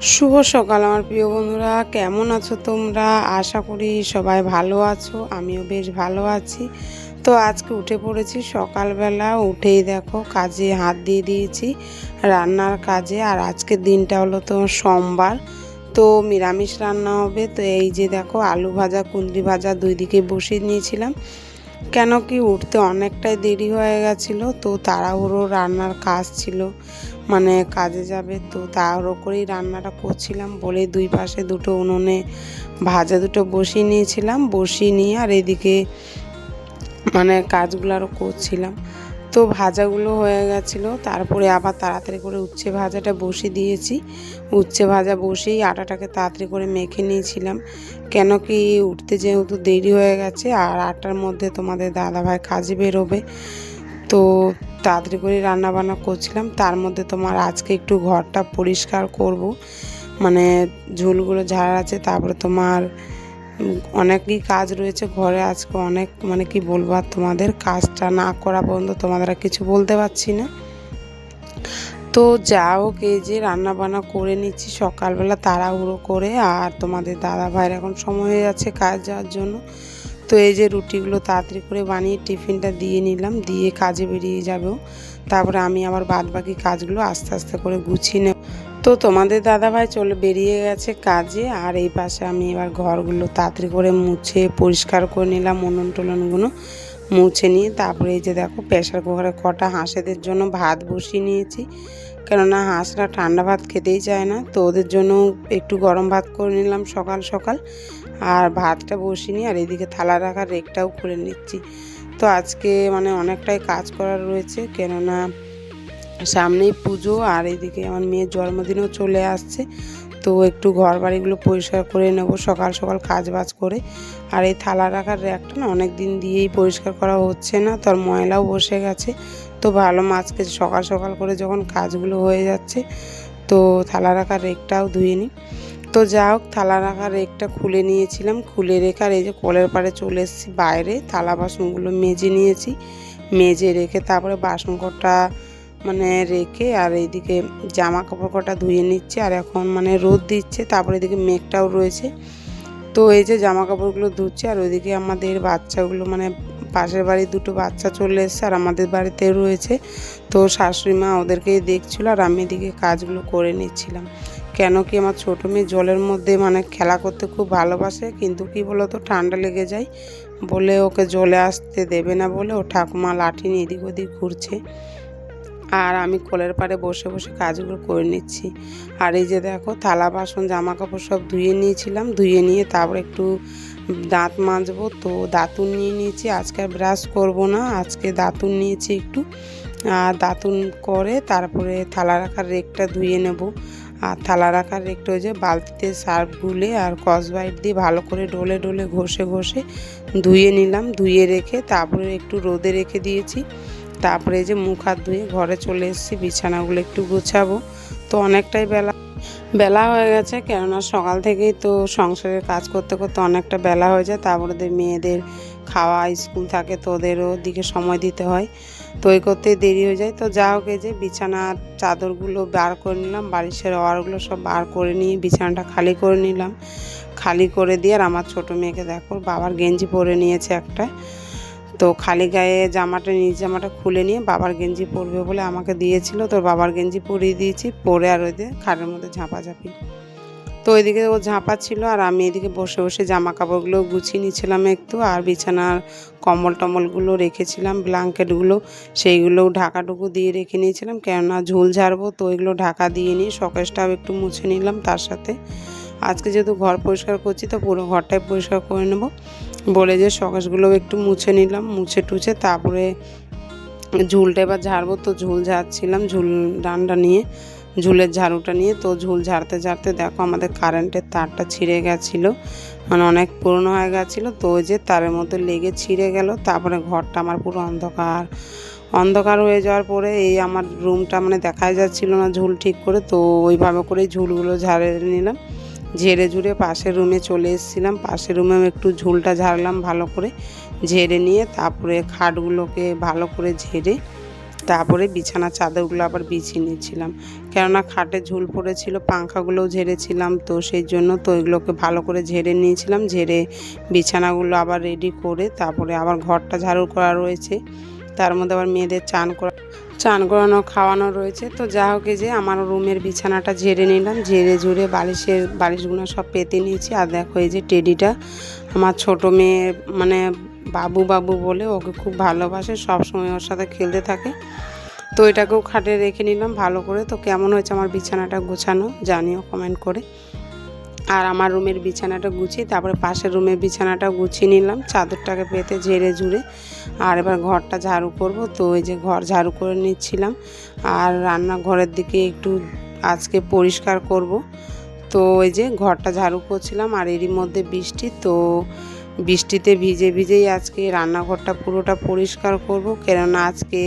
শুভ সকাল, আমার প্রিয় বন্ধুরা। কেমন আছো তোমরা? আশা করি সবাই ভালো আছো, আমিও বেশ ভালো আছি। তো আজকে উঠে পড়েছি সকালবেলা, উঠেই দেখো কাজে হাত দিয়ে দিয়েছি, রান্নার কাজে। আর আজকের দিনটা হলো তো সোমবার, তো নিরামিষ রান্না হবে। তো এই যে দেখো আলু ভাজা কুন্দ্রি ভাজা দুই দিকে বসিয়ে নিয়েছিলাম। কেন কি উঠতে অনেকটাই দেরি হয়ে গেছিল, তো তাড়াহুড়ো রান্নার কাজ ছিল। মানে কাজে যাবে, তো তাড়াহুড়ো করেই রান্নাটা করছিলাম বলে দুই পাশে দুটো উনুনে ভাজা দুটো বসিয়ে নিয়েছিলাম, বসিয়ে নিয়ে আর এদিকে মানে কাজগুলো আরও করছিলাম। তো ভাজাগুলো হয়ে গেছিল। তারপরে আবার তাড়াতাড়ি করে উচ্ছে ভাজাটা বসিয়ে দিয়েছি। উচ্ছে ভাজা বসেই আটাটাকে তাড়াতাড়ি করে মেখে নিয়েছিলাম। কেন কি উঠতে যেহেতু দেরি হয়ে গেছে, আর আটার মধ্যে তোমাদের দাদাভাই কাজে বেরোবে, তো তাড়াতাড়ি করে রান্না বান্না করছিলাম। তার মধ্যে তোমার আজকে একটু ঘরটা পরিষ্কার করব। মানে ঝুলগুলো ঝাড়া আছে, তারপরে তোমার অনেকই কাজ রয়েছে ঘরে আজকে অনেক মানে কি বলব, আর তোমাদের কাজটা না করা পর্যন্ত তোমাদের কিছু বলতে পারছি না। তো যা হোক, এই যে রান্না বান্না করে নিচ্ছি সকালবেলা তাড়াহুড়ো করে, আর তোমাদের দাদা ভাইয়ের এখন সময় হয়ে যাচ্ছে কাজ যাওয়ার জন্য। তো এই যে রুটিগুলো তাড়াতাড়ি করে বানিয়ে টিফিনটা দিয়ে নিলাম, দিয়ে কাজে বেরিয়ে যাবেও তারপরে আমি আবার বাদ বাকি কাজগুলো আস্তে আস্তে করে গুছিয়ে নেব। তো তোমাদের দাদাভাই চলে বেরিয়ে গেছে কাজে, আর এই পাশে আমি এবার ঘরগুলো তাড়াতাড়ি করে মুছে, পরিষ্কার করে নিলাম, উনুন টুলনগুলো মুছে নিয়ে। তারপরে এই যে দেখো প্রেশার কুকারে কটা হাঁসেদের জন্য ভাত বসিয়ে নিয়েছি। কেননা হাঁসরা ঠান্ডা ভাত খেতেই চায় না, তো ওদের জন্য একটু গরম ভাত করে নিলাম সকাল সকাল। আর ভাতটা বসিয়ে নিয়ে, আর এদিকে থালা রাখার রেকটাও খুলে নিচ্ছি। তো আজকে মানে অনেকটাই কাজ করার রয়েছে, কেননা সামনেই পুজো আর এদিকে আমার মেয়ের জন্মদিনও চলে আসছে। তো একটু ঘর বাড়িগুলো পরিষ্কার করে নেব সকাল সকাল কাজ বাজ করে। আর এই থালা রাখার র্যাকটা না অনেক দিন দিয়েই পরিষ্কার করা হচ্ছে না, তোর ময়লাও বসে গেছে। তো ভালো মাছকে সকাল সকাল করে যখন কাজগুলো হয়ে যাচ্ছে, তো থালা রাখার রেকটাও ধুয়ে নিই। তো যা হোক, থালা রাখার রেকটা খুলে নিয়েছিলাম। খুলে রেখে আর এই যে কলের পাড়ে চলে এসেছি বাইরে, থালা বাসনগুলো মেজে নিয়েছি। মেজে রেখে তারপরে বাসন কটা মানে রেখে আর এইদিকে জামা কাপড় কটা ধুয়ে নিচ্ছে আর এখন মানে রোদ দিচ্ছে, তারপরে এদিকে মেঘটাও রয়েছে। তো এই যে জামা কাপড়গুলো ধুচ্ছে আর ওইদিকে আমাদের বাচ্চাগুলো মানে পাশের বাড়ির দুটো বাচ্চা চলে এসছে আর আমাদের বাড়িতে রয়েছে। তো শাশুড়ি মা ওদেরকেই দেখছিল আর আমি এদিকে কাজগুলো করে নিচ্ছিলাম। কেন কি আমার ছোটো মেয়ে জলের মধ্যে মানে খেলা করতে খুব ভালোবাসে, কিন্তু কি বলো তো ঠান্ডা লেগে যায় বলে ওকে জলে আসতে দেবে না বলে ও ঠাকুমা লাঠি নিয়ে এদিক ওদিক ঘুরছে। আর আমি কোলের পাড়ে বসে বসে কাজগুলো করে নিচ্ছি। আর এই যে দেখো, থালা, বাসন জামা কাপড় সব ধুয়ে নিয়েছিলাম। ধুয়ে নিয়ে তারপর একটু দাঁত মাজবো, তো দাঁতুন নিয়ে নিয়েছি। আজকে ব্রাশ করব না, আজকে দাঁতুন নিয়েছি একটু। আর দাঁতুন করে তারপরে থালা রাখার রেকটা ধুয়ে নেব। আর থালা রাখার রেকটা ওই যে বালতিতে সার্ফ গুলে আর কসবাইট দিয়ে ভালো করে ডলে ডলে ঘষে ঘষে ধুয়ে নিলাম। ধুয়ে রেখে তারপরে একটু রোদে রেখে দিয়েছি। তারপরে এই যে মুখ হাত ধুয়ে ঘরে চলে এসেছি, বিছানাগুলো একটু গোছাবো। তো অনেকটাই বেলা বেলা হয়ে গেছে, কেননা সকাল থেকেই তো সংসারের কাজ করতে করতে অনেকটা বেলা হয়ে যায়। তারপরে মেয়েদের খাওয়া, স্কুল থাকে তো ওদেরও দিকে সময় দিতে হয়। তো এই করতে দেরি হয়ে যায়। তো যা হোক যে বিছানার চাদরগুলো বার করে নিলাম বাড়ির বালিশের ওয়ারগুলো সব বার করে নিয়ে বিছানাটা খালি করে নিলাম। খালি করে দিয়ে আর আমার ছোটো মেয়েকে দেখো, বাবার গেঞ্জি পরে নিয়েছে একটা। তো খালি গায়ে জামাটা, নিজ জামাটা খুলে নিয়ে বাবার গেঞ্জি পরবে বলে আমাকে দিয়েছিল। তোর বাবার গেঞ্জি পরিয়ে দিয়েছি, পরে আর ওদের খাটের মধ্যে ঝাঁপাঝাঁপি। তো ওইদিকে ও ঝাঁপা ছিল আর আমি এদিকে বসে বসে জামা কাপড়গুলো গুছিয়ে নিচ্ছিলাম একটু আর বিছানার কম্বল টম্বলগুলো রেখেছিলাম, ব্ল্যাঙ্কেটগুলো, সেইগুলো ঢাকাটুকু দিয়ে রেখে নিয়েছিলাম। কেননা ঝুল ঝাড়বো তো ওইগুলো ঢাকা দিয়ে নিয়ে শকেশটাও একটু মুছে নিলাম তার সাথে। আজকে যেহেতু ঘর পরিষ্কার করছি তো পুরো ঘরটাই পরিষ্কার করে নেব। বলে যে শকেশগুলোও একটু মুছে নিলাম, মুছে টুছে তারপরে ঝুলটা এবার ঝাড়বো। তো ঝুল ঝাড়ছিলাম, ঝুল ডান্ডা নিয়ে, ঝুলের ঝাড়ুটা নিয়ে। তো ঝুল ঝাড়তে ঝাড়তে দেখো আমাদের কারেন্টের তারটা ছিঁড়ে গেছিল মানে অনেক পুরনো হয়ে গেছিল। তো ওই যে তারের মধ্যে লেগে ছিঁড়ে গেল, তারপরে ঘরটা আমার পুরো অন্ধকার। অন্ধকার হয়ে যাওয়ার পরে এই আমার রুমটা মানে দেখাই যাচ্ছিল না ঝুল ঠিক করে, তো ওইভাবে করে ঝুলগুলো ঝাড়ে নিলাম। ঝেড়ে ঝুড়ে পাশের রুমে চলে এসেছিলাম। পাশের রুমেও একটু ঝুলটা ঝাড়লাম ভালো করে ঝেড়ে নিয়ে, তারপরে খাটগুলোকে ভালো করে ঝেড়ে, তারপরে বিছানা চাদরগুলো আবার বিছিয়ে নিয়েছিলাম। কেননা খাটে ঝুল পড়েছিল, পাংখাগুলোও ঝেড়েছিলাম, তো সেই জন্য তো এগুলোকে ভালো করে ঝেড়ে নিয়েছিলাম। ঝেড়ে বিছানাগুলো আবার রেডি করে, তারপরে আবার ঘরটা ঝাড়ু করা রয়েছে। তার মধ্যে আবার মেয়েদের চান করা চান করানো, খাওয়ানো রয়েছে। তো যা হোক যে আমার রুমের বিছানাটা ঝেড়ে নিলাম, ঝেড়ে ঝুড়ে বালিশের, বালিশগুলো সব পেতে নিয়েছি। আর দেখো এই যে টেডিটা, আমার ছোট মেয়ে মানে বাবু বাবু বলে ওকে খুব ভালোবাসে সব সময় ওর সাথে খেলতে থাকে। তো এটাকেও খাটে রেখে নিলাম ভালো করে। তো কেমন হয়েছে আমার বিছানাটা গোছানো জানিও কমেন্ট করে। আর আমার রুমের বিছানাটা গুছিয়ে, তারপরে পাশের রুমের বিছানাটা গুছিয়ে নিলাম। চাদরটাকে পেতে ঝেড়ে ঝুড়ে। আর এবার ঘরটা ঝাড়ু করব। তো ওই যে ঘর ঝাড়ু করে নিচ্ছিলাম। আর রান্নাঘরের দিকে একটু আজকে পরিষ্কার করব। তো ওই যে ঘরটা ঝাড়ু করছিলাম আর এরই মধ্যে বৃষ্টি। তো বৃষ্টিতে ভিজে ভিজেই আজকে রান্নাঘরটা পুরোটা পরিষ্কার করব। কেননা আজকে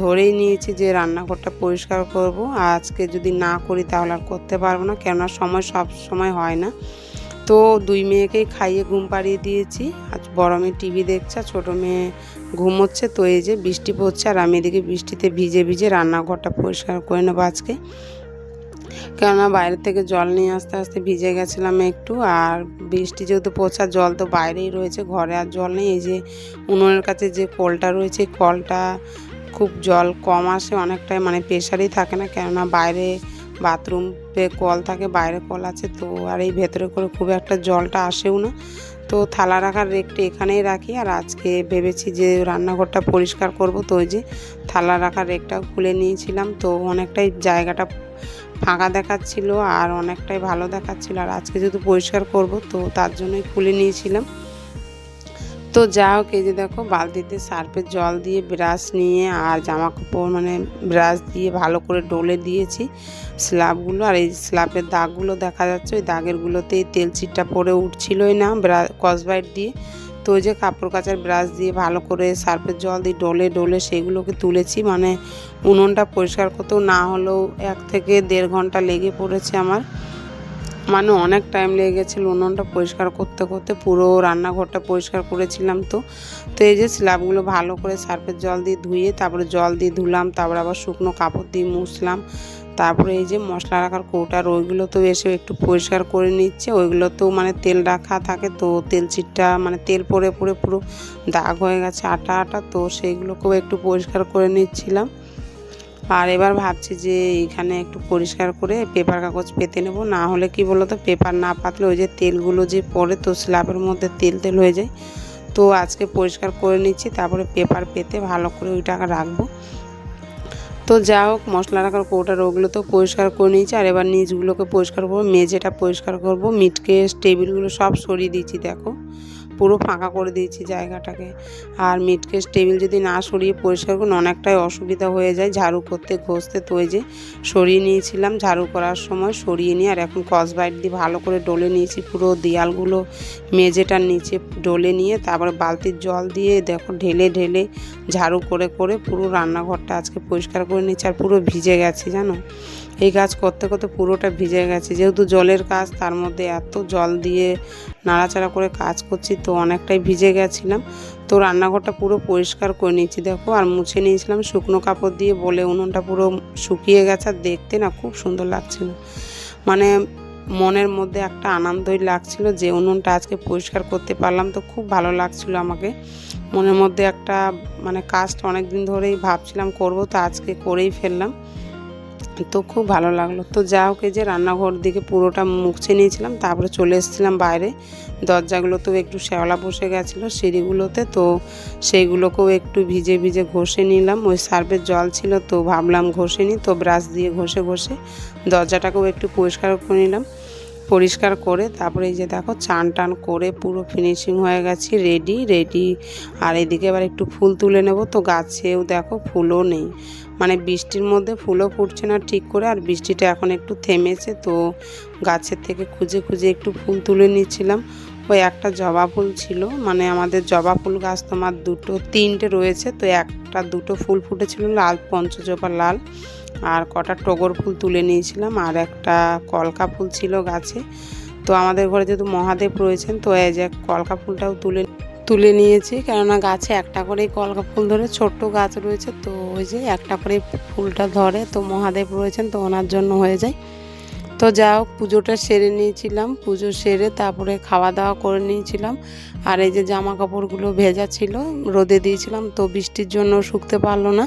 ধরেই নিয়েছি যে রান্নাঘরটা পরিষ্কার করব। আজকে যদি না করি তাহলে আর করতে পারব না, কেননা সময় সব সময় হয় না। তো দুই মেয়েকেই খাইয়ে ঘুম পাড়িয়ে দিয়েছি। আজ বড় মেয়ে টিভি দেখছে ছোটো মেয়ে ঘুমোচ্ছে। তো এই যে বৃষ্টি পড়ছে, আর আমি এদিকে বৃষ্টিতে ভিজে ভিজে রান্নাঘরটা পরিষ্কার করে নেব আজকে। কেননা বাইরে থেকে জল নিয়ে আসতে আসতে ভিজে গেছিলাম একটু, আর বৃষ্টি যেহেতু পচা জল তো বাইরেই রয়েছে, ঘরে আর জল নেই। এই যে উনুনের কাছে যে কলটা রয়েছে কলটা খুব জল কম আসে, অনেকটাই মানে প্রেশারই থাকে না, কেননা বাইরে বাথরুম কল থাকে, বাইরে কল আছে, তো আর এই ভেতরে করে খুব একটা জলটা আসেও না। তো থালা রাখার রেকটা এখানেই রাখি, আর আজকে ভেবেছি যে রান্নাঘরটা পরিষ্কার করব, তো ওই যে থালা রাখার রেকটা খুলে নিয়েছিলাম, তো অনেকটাই জায়গাটা ফাঁকা দেখাচ্ছিল আর অনেকটাই ভালো দেখাচ্ছিল, আর আজকে যেহেতু পরিষ্কার করব, তো তার জন্যই খুলে নিয়েছিলাম। তো যা হোক, এই যে দেখো, বালতিতে সার্ফের জল দিয়ে ব্রাশ নিয়ে আর জামা কাপড় মানে ব্রাশ দিয়ে ভালো করে ডলে দিয়েছি স্ল্যাবগুলো। আর এই স্ল্যাবের দাগগুলো দেখা যাচ্ছে, ওই দাগেরগুলোতেই তেল চিটটা পরে উঠছিলই না ব্রা কসবাইট দিয়ে। তো ওই যে কাপড় কাচার ব্রাশ দিয়ে ভালো করে সার্ফের জল দিয়ে ডলে ডলে সেগুলোকে তুলেছি। মানে উনুনটা পরিষ্কার করতেও না হলেও এক থেকে দেড় ঘণ্টা লেগে পড়েছে আমার। মানে অনেক টাইম লেগে গেছিল উনুনটা পরিষ্কার করতে করতে পুরো রান্নাঘরটা পরিষ্কার করেছিলাম তো। তো এই যে স্ল্যাবগুলো ভালো করে সার্ফের জল দিয়ে ধুয়ে, তারপরে জল দিয়ে ধুলাম, তারপরে আবার শুকনো কাপড় দিয়ে মুছলাম। তারপরে এই যে মশলা রাখার কৌটার ওইগুলো তো এসে একটু পরিষ্কার করে নিচ্ছে, ওইগুলো তো মানে তেল রাখা থাকে তো তেল চিটটা মানে তেল পরে পরে পুরো দাগ হয়ে গেছে আটা আটা, তো সেইগুলোকেও একটু পরিষ্কার করে নিচ্ছিলাম। আর এবার ভাবছি যে এখানে একটু পরিষ্কার করে পেপার কাগজ পেতে নেব। না হলে কি বলতো, পেপার না পাতলে ওই যে তেলগুলো যে পড়ে, তো স্ল্যাবের মধ্যে তেল তেল হয়ে যায়। তো আজকে পরিষ্কার করে নিচ্ছি, তারপরে পেপার পেতে ভালো করে ওই টাকা রাখব। তো যা হোক, মশলা রাখার কৌটার ওগুলো তো পরিষ্কার করে নিয়েছি। আর এবার নিচগুলোকে পরিষ্কার করব, মেঝেটা পরিষ্কার করব, মিটকেস, টেবিলগুলো সব সরিয়ে দিয়েছি দেখো। পুরো ফাঁকা করে দিয়েছি জায়গাটাকে। আর মিটকেস টেবিল যদি না সরিয়ে পরিষ্কার করুন, অনেকটাই অসুবিধা হয়ে যায় ঝাড়ু করতে, ঘষতে। তো যে সরিয়ে নিয়েছিলাম, ঝাড়ু করার সময় সরিয়ে নিয়ে, আর এখন কসবাইট দিয়ে ভালো করে ডলে নিয়েছি পুরো দেয়ালগুলো, মেঝেটার নিচে ডলে নিয়ে, তারপরে বালতির জল দিয়ে দেখো ঢেলে ঢেলে ঝাড়ু করে করে পুরো রান্নাঘরটা আজকে পরিষ্কার করে নিয়েছি, আর পুরো ভিজে গেছে, জানো? এই কাজ করতে করতে পুরোটা ভিজে গেছে। যেহেতু জলের কাজ, তার মধ্যে এত জল দিয়ে নাড়াচাড়া করে কাজ করছি, তো অনেকটাই ভিজে গেছিলাম। তো রান্নাঘরটা পুরো পরিষ্কার করে নিয়েছি, দেখো। আর মুছে নিয়েছিলাম শুকনো কাপড় দিয়ে বলে উনুনটা পুরো শুকিয়ে গেছে, আর দেখতে না খুব সুন্দর লাগছিল। মানে মনের মধ্যে একটা আনন্দই লাগছিল যে উনুনটা আজকে পরিষ্কার করতে পারলাম, তো খুব ভালো লাগছিল আমাকে। মনের মধ্যে একটা মানে কাজটা অনেক দিন ধরেই ভাবছিলাম করব, তো আজকে করেই ফেললাম। তো খুব ভালো লাগল। তো যা হোক যে রান্নাঘর দিকে পুরোটা মুখছে নিয়েছিলাম, তারপরে চলে এসেছিলাম বাইরে। দরজাগুলোতেও একটু শ্যাওলা বসে গেছিল সিঁড়িগুলোতে, তো সেইগুলোকেও একটু ভিজে ভিজে ঘষে নিলাম। ওই সার্ফের জল ছিল তো ভাবলাম ঘষে নিই, তো ব্রাশ দিয়ে ঘষে ঘষে দরজাটাকেও একটু পরিষ্কার করে নিলাম। পরিষ্কার করে, তারপরে এই যে দেখো চান টান করে পুরো ফিনিশিং হয়ে গেছি রেডি রেডি আর এদিকে এবার একটু ফুল তুলে নেব। তো গাছেও দেখো ফুলও নেই। মানে বৃষ্টির মধ্যে ফুলও ফুটছে না ঠিক করে, আর বৃষ্টিটা এখন একটু থেমেছে, তো গাছের থেকে খুঁজে খুঁজে একটু ফুল তুলে নিচ্ছিলাম। ওই একটা জবা ফুল ছিল মানে আমাদের জবা ফুল গাছ তোমার দুটো, তিনটে রয়েছে, তো একটা দুটো ফুল ফুটেছিল লাল পঞ্চজবা লাল। আর কটা টগর ফুল তুলে নিয়েছিলাম আর একটা কলকা ফুল ছিল গাছে। তো আমাদের ঘরে যেহেতু মহাদেব রয়েছেন, তো এই যে কলকা ফুলটাও তুলে তুলে নিয়েছি। কেননা গাছে একটা করেই কলকা ফুল ধরে, ছোট্ট গাছ রয়েছে, তো ওই যে একটা করে ফুলটা ধরে। তো মহাদেব রয়েছেন, তো ওনার জন্য হয়ে যায়। তো যা হোক, পুজোটা সেরে নিয়েছিলাম, পুজো সেরে তারপরে খাওয়া দাওয়া করে নিয়েছিলাম। আর এই যে জামা কাপড়গুলো ভেজা ছিল, রোদে দিয়েছিলাম, তো বৃষ্টির জন্য শুকতে পারল না।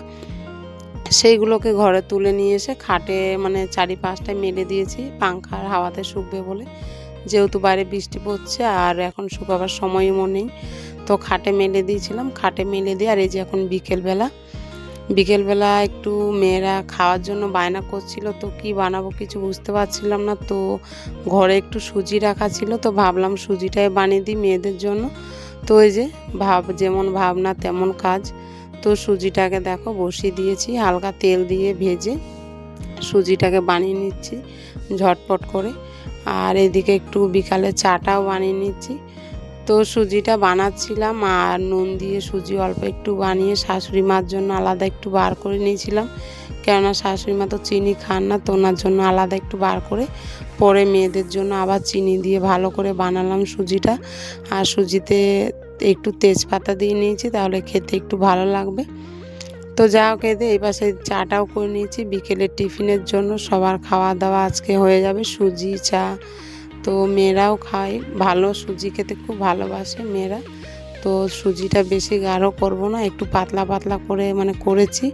সেইগুলোকে ঘরে তুলে নিয়ে এসে খাটে মানে চারি পাঁচটায় মেলে দিয়েছি পাংখার হাওয়াতে শুকবে বলে। যেহেতু বাইরে বৃষ্টি পড়ছে আর এখন শুকাবার সময়ও নেই, তো খাটে মেলে দিয়েছিলাম। খাটে মেলে দিয়ে আর এই যে এখন বিকেলবেলা বিকেলবেলা একটু মেয়েরা খাওয়ার জন্য বায়না করছিল, তো কি বানাবো কিছু বুঝতে পারছিলাম না। তো ঘরে একটু সুজি রাখা ছিল, তো ভাবলাম সুজিটাই বানিয়ে দিই মেয়েদের জন্য। তো ওই যে ভাব, যেমন ভাবনা তেমন কাজ। তো সুজিটাকে দেখো বসিয়ে দিয়েছি, হালকা তেল দিয়ে ভেজে সুজিটাকে বানিয়ে নিচ্ছি ঝটপট করে। আর এদিকে একটু বিকালে চাটাও বানিয়ে নিচ্ছি। তো সুজিটা বানাচ্ছিলাম আর নুন দিয়ে সুজি অল্প একটু বানিয়ে শাশুড়ি মার জন্য আলাদা একটু বার করে নিয়েছিলাম। কেননা শাশুড়ি মা তো চিনি খান না, তো ওনার জন্য আলাদা একটু বার করে পরে মেয়েদের জন্য আবার চিনি দিয়ে ভালো করে বানালাম সুজিটা। আর সুজিতে একটু তেজপাতা দিয়ে নিয়েছি, তাহলে খেতে একটু ভালো লাগবে। তো যা হোক খেতে এই পাশে চাটাও করে নিয়েছি, বিকেলের টিফিনের জন্য সবার খাওয়া দাওয়া আজকে হয়ে যাবে সুজি, চা। তো মেয়েরাও খায়, ভালো সুজি খেতে খুব ভালোবাসে মেয়েরা। তো সুজিটা বেশি গাঢ় করব না, একটু পাতলা পাতলা করে মানে করেছি।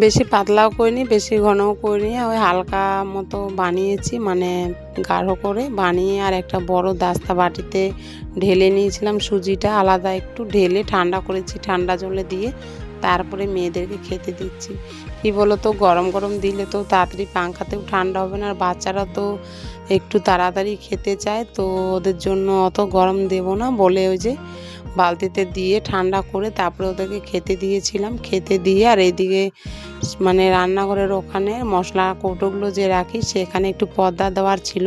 বেশি পাতলাও করিনি, বেশি ঘনও করিনি। ওই হালকা মতো বানিয়েছি মানে গাঢ় করে বানিয়ে আর একটা বড় দাস্তা বাটিতে ঢেলে নিয়েছিলাম সুজিটা আলাদা একটু ঢেলে ঠান্ডা করেছি, ঠান্ডা জলে দিয়ে তারপরে মেয়েদেরকে খেতে দিচ্ছি। কি বলো তো গরম গরম দিলে তো তাড়াতাড়ি পাঙ্খাতেও ঠান্ডা হবে না, আর বাচ্চারা তো একটু তাড়াতাড়ি খেতে চায়, তো ওদের জন্য অত গরম দেব না বলে ওই যে বালতিতে দিয়ে ঠান্ডা করে তারপরে ওদেরকে খেতে দিয়েছিলাম। খেতে দিয়ে আর এইদিকে মানে রান্নাঘরের ওখানে মশলা কৌটোগুলো যে রাখি সেখানে একটু পর্দা দেওয়ার ছিল।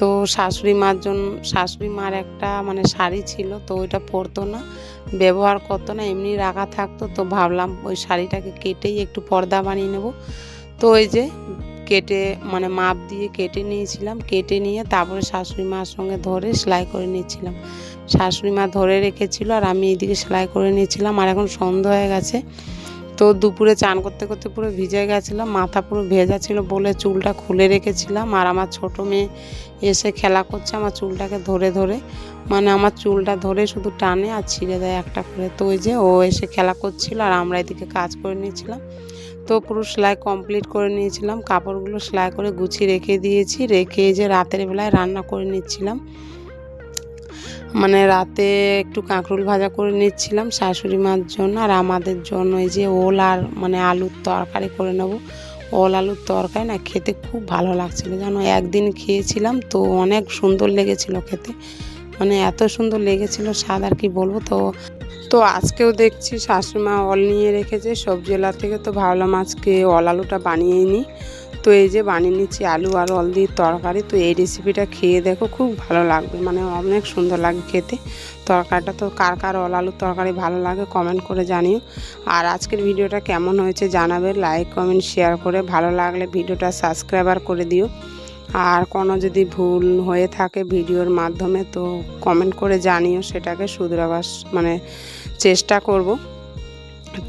তো শাশুড়ি মার জন্য শাশুড়ি মার একটা মানে শাড়ি ছিল তো ওইটা পরতো না, ব্যবহার করতো না, এমনি রাখা থাকতো তো ভাবলাম ওই শাড়িটাকে কেটেই একটু পর্দা বানিয়ে নেব। তো ওই যে কেটে মানে মাপ দিয়ে কেটে নিয়েছিলাম, কেটে নিয়ে তারপরে শাশুড়ি মার সঙ্গে ধরে সেলাই করে নিয়েছিলাম শাশুড়ি মা ধরে রেখেছিল আর আমি এইদিকে সেলাই করে নিয়েছিলাম আর এখন সন্ধ্যা হয়ে গেছে। তো দুপুরে চান করতে করতে পুরো ভিজে গেছিলাম মাথা পুরো ভেজা ছিল বলে চুলটা খুলে রেখেছিলাম। আর আমার ছোট মেয়ে এসে খেলা করছে আমার চুলটাকে ধরে ধরে। মানে আমার চুলটা ধরে শুধু টানে আর ছিঁড়ে দেয় একটা করে। তো ওই যে ও এসে খেলা করছিল আর আমরা এদিকে কাজ করে নিয়েছিলাম। তো পুরো সেলাই কমপ্লিট করে নিয়েছিলাম। কাপড়গুলো সেলাই করে গুছিয়ে রেখে দিয়েছি। রেখে যে রাতের বেলায় রান্না করে নিচ্ছিলাম। মানে রাতে একটু কাঁকরোল ভাজা করে নিচ্ছিলাম শাশুড়ি মার জন্য আর আমাদের জন্য এই যে ওল আর মানে আলুর তরকারি করে নেব। ওল আলুর তরকারি না খেতে খুব ভালো লাগছিল। জানো একদিন খেয়েছিলাম তো অনেক সুন্দর লেগেছিল খেতে। মানে এত সুন্দর লেগেছিল স্বাদ আর কি বলব তো। তো আজকেও দেখছি শাশুড়ি মা অল নিয়ে রেখেছে। সবজিওয়ালা থেকে তো ভাবলাম আজকে অল আলুটা বানিয়ে নিই। তো এই যে বানিয়ে নিচ্ছি আলু আর অল দিয়ে তরকারি, তো এই রেসিপিটা খেয়ে দেখো খুব ভালো লাগবে মানে অনেক সুন্দর লাগে খেতে। তরকারিটা তো কার কার অল আলুর তরকারি ভালো লাগে কমেন্ট করে জানিও। আর আজকের ভিডিওটা কেমন হয়েছে জানাবে লাইক কমেন্ট শেয়ার করে ভালো লাগলে ভিডিওটা সাবস্ক্রাইবার করে দিও। আর কোনো যদি ভুল হয়ে থাকে ভিডিওর মাধ্যমে তো কমেন্ট করে জানিও, সেটাকে শুধরাবার মানে চেষ্টা করব।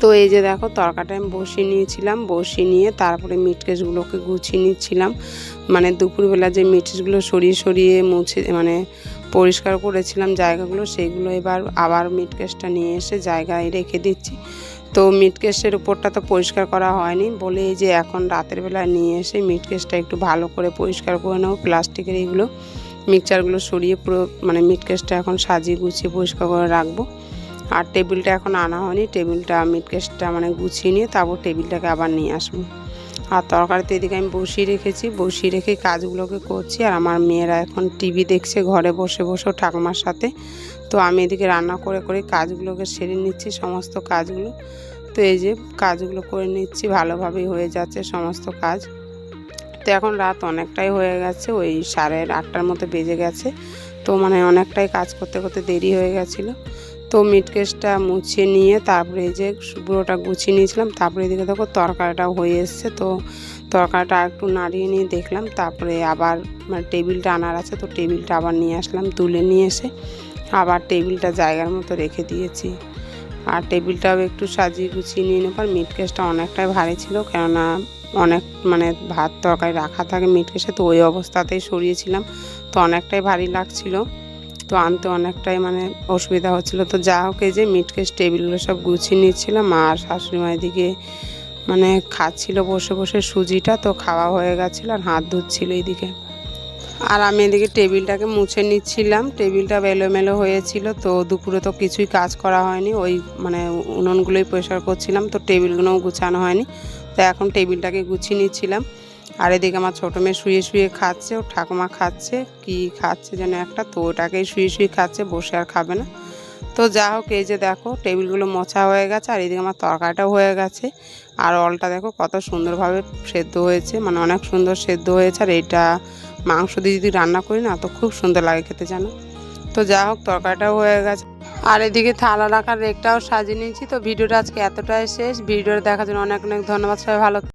তো এই যে দেখো তরকাটা আমি বসিয়ে নিয়েছিলাম, বসিয়ে নিয়ে তারপরে মিটকেসগুলোকে গুছিয়ে নিচ্ছিলাম। মানে দুপুরবেলা যে মিটকেসগুলো সরিয়ে সরিয়ে মুছে মানে পরিষ্কার করেছিলাম জায়গাগুলো, সেগুলো এবার আবার মিটকেসটা নিয়ে এসে জায়গায় রেখে দিচ্ছি। তো মিটকেসের উপরটা তো পরিষ্কার করা হয়নি, বলে এই যে এখন রাতের বেলা নিয়ে এসে মিটকেসটা একটু ভালো করে পরিষ্কার করে নেব, প্লাস্টিকের এইগুলো মিক্সচারগুলো সরিয়ে পুরো মানে মিটকেসটা এখন সাজিয়ে গুছিয়ে পরিষ্কার করে রাখব। আর টেবিলটা এখন আনা হয়নি। টেবিলটা মিটকেসটা মানে গুছিয়ে নিয়ে তারপর টেবিলটাকে আবার নিয়ে আসব। আর তরকারিতে এদিকে আমি বসিয়ে রেখেছি। বসিয়ে রেখে কাজগুলোকে করছি। আর আমার মেয়েরা এখন টিভি দেখছে, ঘরে বসে বসেও ঠাকুমার সাথে। তো আমি এদিকে রান্না করে করে কাজগুলোকে সেরে নিচ্ছি, সমস্ত কাজগুলো। তো এই যে কাজগুলো করে নিচ্ছি, ভালোভাবেই হয়ে যাচ্ছে সমস্ত কাজ। তো এখন রাত অনেকটাই হয়ে গেছে, ওই সাড়ে আটটার মতো বেজে গেছে। তো মানে অনেকটাই কাজ করতে করতে দেরি হয়ে গেছিল। তো মিট কেসটা মুছে নিয়ে তারপরে যে পুরোটা গুছিয়ে নিয়েছিলাম, তারপরে এদিকে দেখো তরকারিটাও হয়ে এসছে। তো তরকারিটা একটু নাড়িয়ে নিয়ে দেখলাম, তারপরে আবার মানে টেবিলটা আনার আছে, তো টেবিলটা আবার নিয়ে আসলাম, তুলে নিয়ে এসে আবার টেবিলটা জায়গার মতো রেখে দিয়েছি। আর টেবিলটাও একটু সাজিয়ে গুছিয়ে নিয়ে নেবার মিট কেসটা অনেকটাই ভারী ছিল, কেননা অনেক মানে ভাত তরকারি রাখা থাকে মিট কেসে তো ওই অবস্থাতেই সরিয়েছিলাম, তো অনেকটাই ভারী লাগছিল। তো আনতে অনেকটাই মানে অসুবিধা হচ্ছিল। তো যা হোক এই যে মিট কেস টেবিলগুলো সব গুছিয়ে নিচ্ছিলাম আর শাশুড়ি মায়ের দিকে মানে খাচ্ছিল বসে বসে সুজিটা, তো খাওয়া হয়ে গেছিল আর হাত ধুচ্ছিল এইদিকে আর আমি এদিকে টেবিলটাকে মুছে নিচ্ছিলাম। টেবিলটা এলোমেলো হয়েছিল, তো দুপুরে তো কিছুই কাজ করা হয়নি। ওই মানে উনুনগুলোই পরিষ্কার করছিলাম, তো টেবিলগুলোও গুছানো হয়নি। তো এখন টেবিলটাকে গুছিয়ে নিচ্ছিলাম। আর এদিকে আমার ছোটো মেয়ে শুয়ে শুয়ে খাচ্ছে ও ঠাকুমা খাচ্ছে, কি খাচ্ছে যেন একটা, তো ওটাকেই শুয়ে শুয়ে খাচ্ছে, বসে আর খাবে না। তো যা হোক, এই যে দেখো, টেবিলগুলো মোছা হয়ে গেছে, আর এদিকে আমার তরকারিটাও হয়ে গেছে। আর অলটা দেখো কত সুন্দরভাবে সেদ্ধ হয়েছে মানে অনেক সুন্দর সেদ্ধ হয়েছে। আর এটা মাংস দিয়ে যদি রান্না করি না, তো খুব সুন্দর লাগে খেতে, জানো? তো যা হোক, তরকারিটাও হয়ে গেছে। আর এদিকে থালা রাখার রেকটাও সাজিয়ে নিয়েছি, তো ভিডিওটা আজকে এতটাই শেষ। ভিডিওটা দেখার জন্য অনেক অনেক ধন্যবাদ, সবাই ভালো